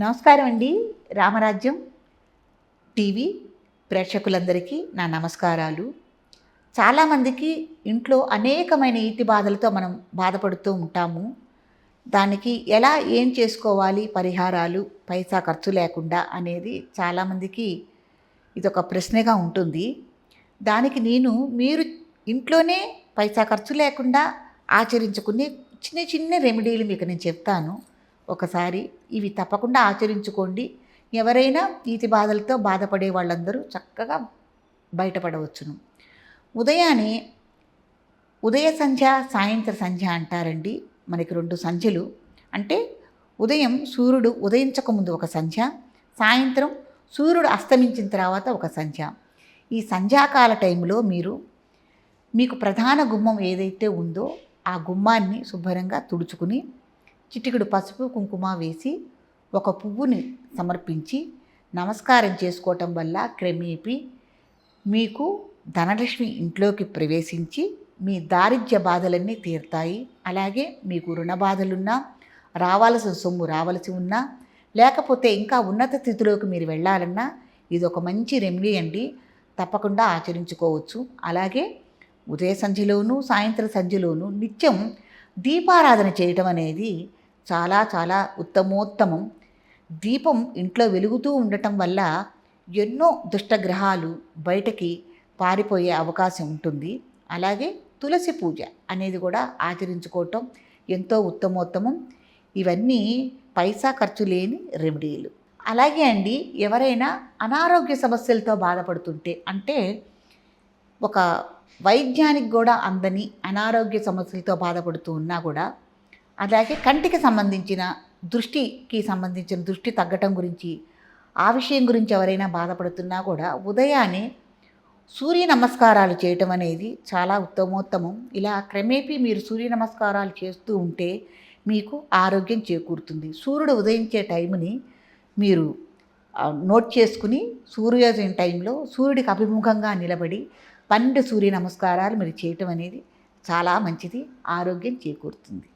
నమస్కారం అండి. రామరాజ్యం టీవీ ప్రేక్షకులందరికీ నా నమస్కారాలు. చాలామందికి ఇంట్లో అనేకమైన ఈతి బాధలతో మనం బాధపడుతూ ఉంటాము. దానికి ఎలా ఏం చేసుకోవాలి? పరిహారాలు పైసా ఖర్చు లేకుండా అనేది చాలామందికి ఇదొక ప్రశ్నగా ఉంటుంది. దానికి నేను మీరు ఇంట్లోనే పైసా ఖర్చు లేకుండా ఆచరించుకునే చిన్న చిన్న రెమెడీలు మీకు నేను చెప్తాను. ఒకసారి ఇవి తప్పకుండా ఆచరించుకోండి. ఎవరైనా ఈతి బాధలతో బాధపడే వాళ్ళందరూ చక్కగా బయటపడవచ్చును. ఉదయాన్నే ఉదయ సంధ్య సాయంత్ర సంధ్య అంటారండి మనకి రెండు సంధ్యలు. అంటే ఉదయం సూర్యుడు ఉదయించక ముందు ఒక సంధ్య సాయంత్రం సూర్యుడు అస్తమించిన తర్వాత ఒక సంధ్య. ఈ సంధ్యాకాల టైంలో మీరు మీకు ప్రధాన గుమ్మం ఏదైతే ఉందో ఆ గుమ్మాన్ని శుభ్రంగా తుడుచుకుని చిటికెడు పసుపు కుంకుమ వేసి ఒక పువ్వుని సమర్పించి నమస్కారం చేసుకోవటం వల్ల క్రమేపీ మీకు ధనలక్ష్మి ఇంట్లోకి ప్రవేశించి మీ దారిద్ర్య బాధలన్నీ తీరుతాయి. అలాగే మీకు రుణ బాధలున్నా రావాల్సిన సొమ్ము రావాల్సి ఉన్నా లేకపోతే ఇంకా ఉన్నత స్థితిలోకి మీరు వెళ్ళాలన్నా ఇది ఒక మంచి రెమెడీ అండి. తప్పకుండా ఆచరించుకోవచ్చు. అలాగే ఉదయ సంధ్యలోనూ సాయంత్రం సంధ్యలోనూ నిత్యం దీపారాధన చేయటం అనేది చాలా చాలా ఉత్తమోత్తమం. దీపం ఇంట్లో వెలుగుతూ ఉండటం వల్ల ఎన్నో దుష్టగ్రహాలు బయటకి పారిపోయే అవకాశం ఉంటుంది. అలాగే తులసి పూజ అనేది కూడా ఆచరించుకోవటం ఎంతో ఉత్తమోత్తమం. ఇవన్నీ పైసా ఖర్చు లేని రెమెడీలు. అలాగే అండి ఎవరైనా అనారోగ్య సమస్యలతో బాధపడుతుంటే అంటే ఒక వైద్యానికి కూడా అందని అనారోగ్య సమస్యలతో బాధపడుతూ ఉన్నా కూడా అలాగే కంటికి సంబంధించిన దృష్టికి సంబంధించిన దృష్టి తగ్గటం గురించి ఆ విషయం గురించి ఎవరైనా బాధపడుతున్నా కూడా ఉదయాన్నే సూర్య నమస్కారాలు చేయటం అనేది చాలా ఉత్తమోత్తమం. ఇలా క్రమేపీ మీరు సూర్య నమస్కారాలు చేస్తూ ఉంటే మీకు ఆరోగ్యం చేకూరుతుంది. సూర్యుడు ఉదయించే టైంని మీరు నోట్ చేసుకుని సూర్యోదయం టైంలో సూర్యుడికి అభిముఖంగా నిలబడి పన్నెండు సూర్య నమస్కారాలు మీరు చేయటం అనేది చాలా మంచిది ఆరోగ్యం చేకూరుతుంది.